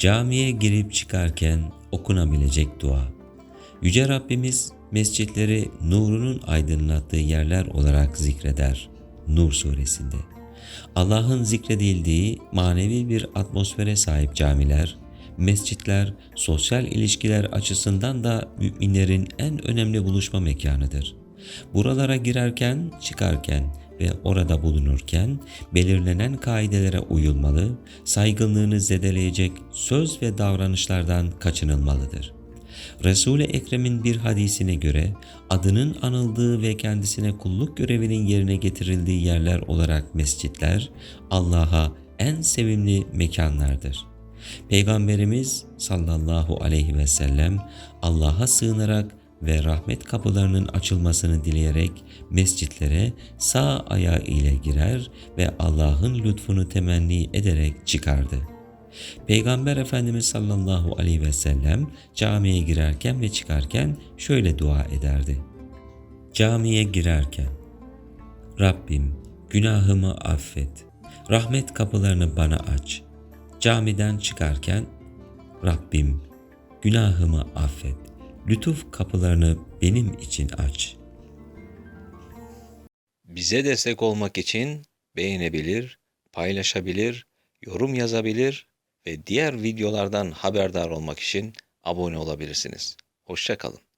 Camiye girip çıkarken okunabilecek dua. Yüce Rabbimiz mescitleri nurunun aydınlattığı yerler olarak zikreder. Nur suresinde. Allah'ın zikredildiği manevi bir atmosfere sahip camiler, mescitler, sosyal ilişkiler açısından da müminlerin en önemli buluşma mekanıdır. Buralara girerken, çıkarken ve orada bulunurken belirlenen kaidelere uyulmalı, saygınlığını zedeleyecek söz ve davranışlardan kaçınılmalıdır. Resul-i Ekrem'in bir hadisine göre adının anıldığı ve kendisine kulluk görevinin yerine getirildiği yerler olarak mescitler Allah'a en sevimli mekanlardır. Peygamberimiz sallallahu aleyhi ve sellem Allah'a sığınarak ve rahmet kapılarının açılmasını dileyerek mescitlere sağ ayağı ile girer ve Allah'ın lütfunu temenni ederek çıkardı. Peygamber Efendimiz sallallahu aleyhi ve sellem camiye girerken ve çıkarken şöyle dua ederdi. Camiye girerken Rabbim günahımı affet. Rahmet kapılarını bana aç. Camiden çıkarken Rabbim günahımı affet. Lütuf kapılarını benim için aç. Bize destek olmak için beğenebilir, paylaşabilir, yorum yazabilir ve diğer videolardan haberdar olmak için abone olabilirsiniz. Hoşçakalın.